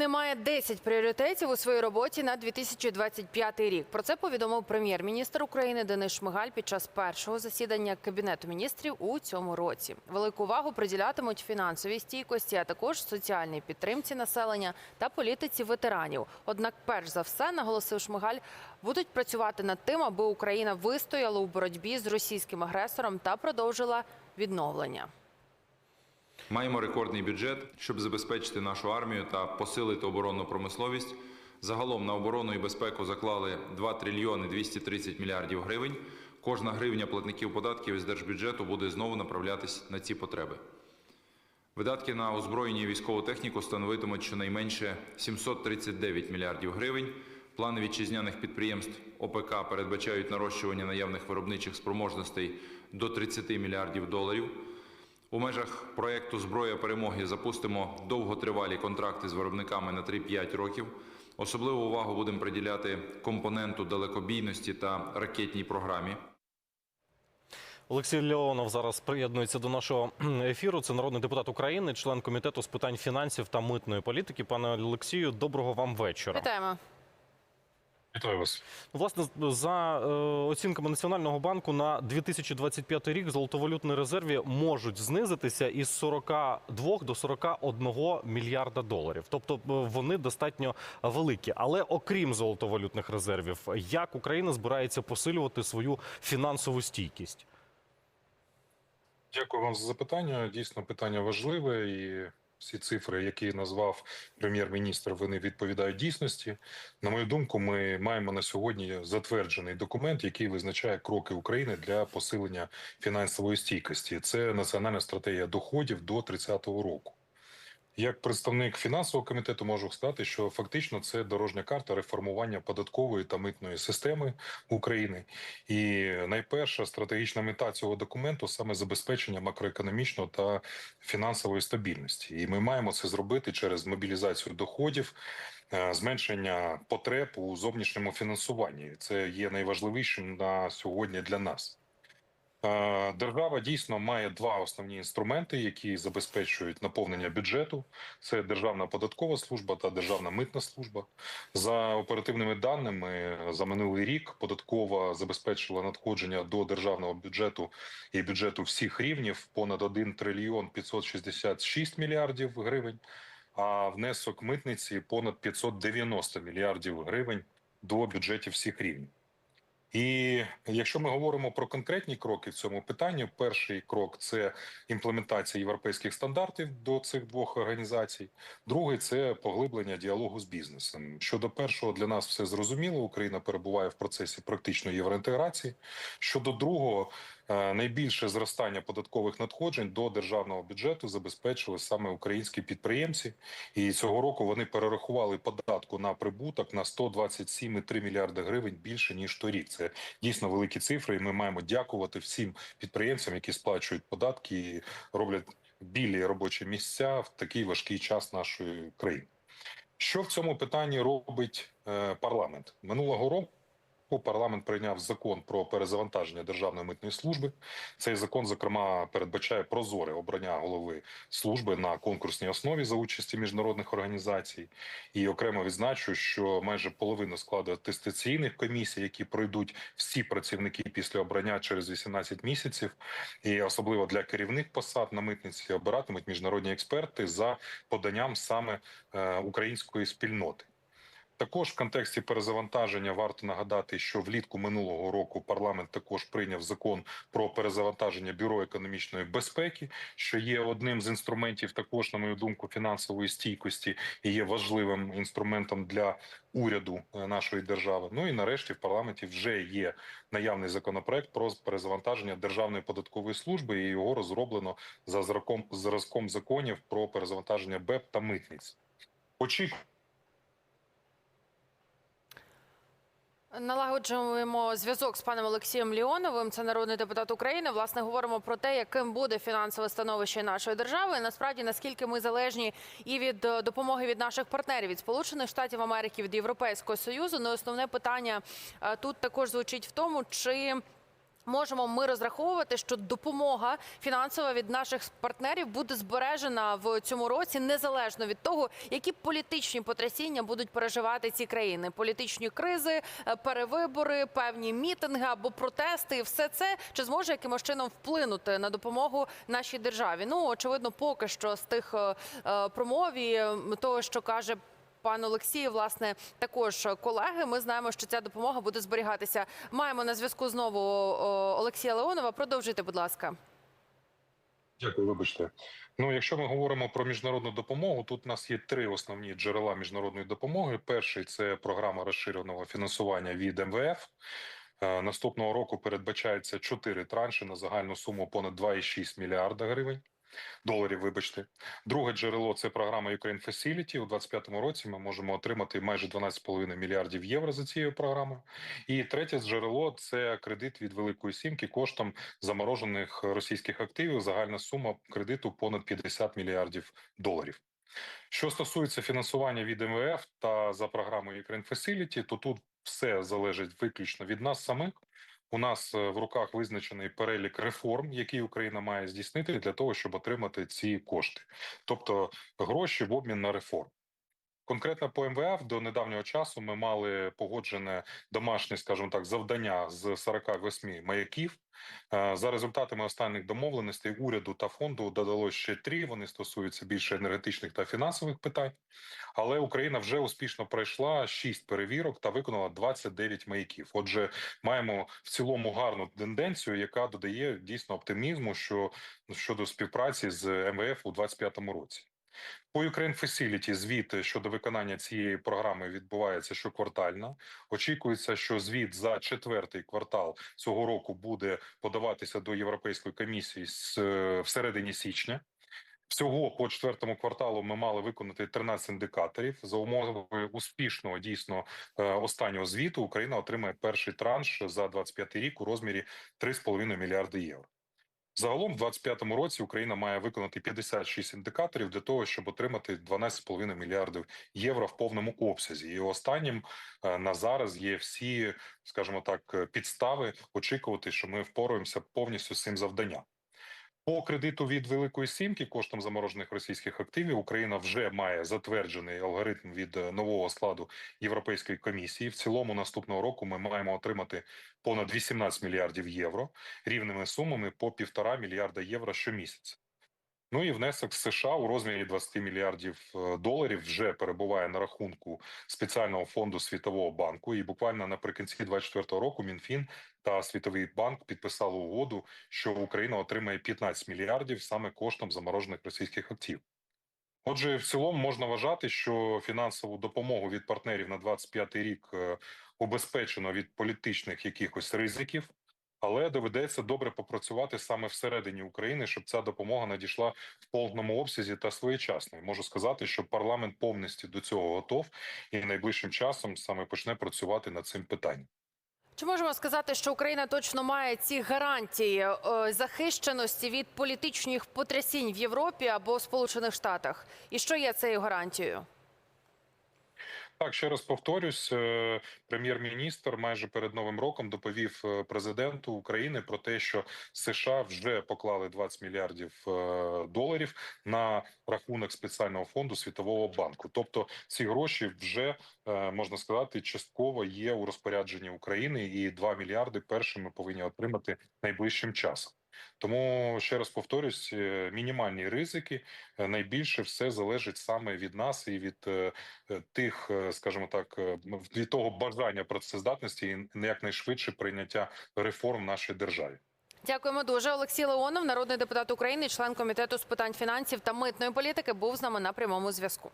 України має 10 пріоритетів у своїй роботі на 2025 рік. Про це повідомив прем'єр-міністр України Денис Шмигаль під час першого засідання кабінету міністрів у цьому році. Велику увагу приділятимуть фінансовій стійкості, а також соціальній підтримці населення та політиці ветеранів. Однак, перш за все, наголосив Шмигаль, будуть працювати над тим, аби Україна вистояла у боротьбі з російським агресором та продовжила відновлення. Маємо рекордний бюджет, щоб забезпечити нашу армію та посилити оборонну промисловість. Загалом на оборону і безпеку заклали 2 трильйони 230 мільярдів гривень. Кожна гривня платників податків із держбюджету буде знову направлятись на ці потреби. Видатки на озброєння і військову техніку становитимуть щонайменше 739 мільярдів гривень. Плани вітчизняних підприємств ОПК передбачають нарощування наявних виробничих спроможностей до 30 мільярдів доларів. У межах проєкту Зброя перемоги запустимо довготривалі контракти з виробниками на 3-5 років. Особливу увагу будемо приділяти компоненту далекобійності та ракетній програмі. Олексій Леонов зараз приєднується до нашого ефіру. Це народний депутат України, член комітету з питань фінансів та митної політики. Пане Олексію, доброго вам вечора. Вітаємо. Вітаю вас. Власне, за е, оцінками Національного банку на 2025 рік золотовалютні резерви можуть знизитися із 42 до 41 мільярда доларів. Тобто е, вони достатньо великі. Але окрім золотовалютних резервів, як Україна збирається посилювати свою фінансову стійкість? Дякую вам за запитання. Дійсно, питання важливе, і всі цифри, які назвав прем'єр-міністр, вони відповідають дійсності. На мою думку, ми маємо на сьогодні затверджений документ, який визначає кроки України для посилення фінансової стійкості. Це національна стратегія доходів до 30-го року. Як представник фінансового комітету можу сказати, що фактично це дорожня карта реформування податкової та митної системи України. І найперша стратегічна мета цього документу саме забезпечення макроекономічного та фінансової стабільності. І ми маємо це зробити через мобілізацію доходів, е, зменшення потреб у зовнішньому фінансуванні. Це є найважливішим на сьогодні для нас. Е, Держава дійсно має два основні інструменти, які забезпечують наповнення бюджету: це Державна податкова служба та Державна митна служба. За оперативними даними, за минулий рік податкова забезпечила надходження до державного бюджету і бюджету всіх рівнів понад 1 трильйон 566 мільярдів гривень, а внесок митниці понад 590 мільярдів гривень до бюджетів всіх рівнів. І якщо ми говоримо про конкретні кроки в цьому питанні, перший крок це імплементація європейських стандартів до цих двох організацій. Другий це поглиблення діалогу з бізнесом. Щодо першого для нас все зрозуміло. Україна перебуває в процесі практичної євроінтеграції. Щодо другого, найбільше зростання податкових надходжень до державного бюджету забезпечили саме українські підприємці, і цього року вони перерахували податку на прибуток на 127,3 мільярди гривень більше ніж торік. Це дійсно великі цифри, і ми маємо дякувати всім підприємцям, які сплачують податки і роблять білі робочі місця в такий важкий час нашої країни. Що в цьому питанні робить е, парламент минулого року? Парламент прийняв закон про перезавантаження державної митної служби. Цей закон, зокрема, передбачає прозоре обрання голови служби на конкурсній основі за участі міжнародних організацій. І окремо відзначу, що майже половину складу атестаційних комісій, які пройдуть всі працівники після обрання через 18 місяців, і особливо для керівних посад на митниці обиратимуть міжнародні експерти за поданням саме е, української спільноти. Також в контексті перезавантаження варто нагадати, що влітку минулого року парламент також прийняв закон про перезавантаження бюро економічної безпеки, що є одним з інструментів, також на мою думку, фінансової стійкості і є важливим інструментом для уряду е, нашої держави. Ну і нарешті в парламенті вже є наявний законопроект про перезавантаження державної податкової служби, і його розроблено за зразком законів про перезавантаження БЕП та митниць. Очікуємо. Налагоджуємо зв'язок з паном Олексієм Ліоновим. Це народний депутат України. Власне, говоримо про те, яким буде фінансове становище нашої держави. Насправді наскільки ми залежні і від е, допомоги від наших партнерів від Сполучених Штатів Америки, від Європейського союзу. Ну, основне питання е, тут також звучить в тому, чи Можемо ми розраховувати, що допомога фінансова від наших партнерів буде збережена в цьому році, незалежно від того, які політичні потрясіння будуть переживати ці країни: політичні кризи, е, перевибори, певні мітинги або протести. Все це чи зможе якимось чином вплинути на допомогу нашій державі? Ну очевидно, поки що з тих е, е, промов і того, що каже. Пан Олексій, власне, також колеги. Ми знаємо, що ця допомога буде зберігатися. Маємо на зв'язку знову Олексія Леонова. Продовжуйте, будь ласка. Дякую, вибачте. Ну, якщо ми говоримо про міжнародну допомогу, тут у нас є три основні джерела міжнародної допомоги. Перший це програма розширеного фінансування від МВФ. Е, Наступного року передбачається чотири транші на загальну суму понад 2,6 мільярда гривень. Доларів, вибачте, друге джерело це програма Ukraine Facility. У 2025 році ми можемо отримати майже 12,5 мільярдів євро за цією програмою. І третє джерело це кредит від Великої Сімки коштом заморожених російських активів. Загальна сума кредиту понад 50 мільярдів доларів. Що стосується фінансування від МВФ та за програмою Ukraine Facility, то тут все залежить виключно від нас самих. У нас е, в руках визначений перелік реформ, які Україна має здійснити для того, щоб отримати ці кошти, тобто гроші в обмін на реформ. Конкретно по МВФ до недавнього часу ми мали погоджене домашнє, скажімо так, завдання з 48 маяків. Е, За результатами останніх домовленостей уряду та фонду додалось ще три. Вони стосуються більше енергетичних та фінансових питань. Але Україна вже успішно пройшла 6 перевірок та виконала 29 маяків. Отже, маємо в цілому гарну тенденцію, яка додає дійсно оптимізму, що щодо співпраці з МВФ у 2025 році. По Ukraine Facility звіт щодо виконання цієї програми відбувається щоквартально. Очікується, що звіт за четвертий квартал цього року буде подаватися до Європейської комісії з е, всередині січня. Всього по четвертому кварталу ми мали виконати 13 індикаторів. За умови успішного дійсно е, останнього звіту Україна отримає перший транш за 25 рік у розмірі 3,5 мільярди євро. Загалом, в 2025 році Україна має виконати 56 індикаторів для того, щоб отримати 12,5 мільярдів євро в повному обсязі. І останнім е, на зараз є всі, скажімо так, е, підстави очікувати, що ми впораємося повністю з цим завданням. По кредиту від Великої Сімки коштом заморожених російських активів Україна вже має затверджений алгоритм від е, нового складу Європейської комісії. В цілому наступного року ми маємо отримати понад 18 мільярдів євро рівними сумами по півтора мільярда євро щомісяця. Ну і внесок США у розмірі 20 мільярдів е, доларів вже перебуває на рахунку спеціального фонду Світового банку. І буквально наприкінці 2024 року Мінфін та Світовий банк підписали угоду, що Україна отримає 15 мільярдів саме коштом заморожених російських активів. Отже, в цілому можна вважати, що фінансову допомогу від партнерів на 25 рік е, убезпечено від політичних якихось ризиків, але доведеться добре попрацювати саме всередині України, щоб ця допомога надійшла в повному обсязі та своєчасно. І можу сказати, що парламент повністю до цього готов і найближчим часом саме почне працювати над цим питанням. Чи можемо сказати, що Україна точно має ці гарантії е, захищеності від політичних потрясінь в Європі або Сполучених Штатах? І що є цією гарантією? Так, ще раз повторюсь, е, прем'єр-міністр майже перед новим роком доповів е, президенту України про те, що США вже поклали 20 мільярдів е, доларів на рахунок спеціального фонду Світового банку. Тобто ці гроші вже можна сказати частково є у розпорядженні України, і 2 мільярди першими повинні отримати найближчим часом. Тому ще раз повторюсь: е, мінімальні ризики е, найбільше все залежить саме від нас і від е, тих, скажімо так, від того бажання працездатності і якнайшвидше прийняття реформ в нашій державі. Дякуємо дуже. Олексій Леонов, народний депутат України, член комітету з питань фінансів та митної політики, був з нами на прямому зв'язку.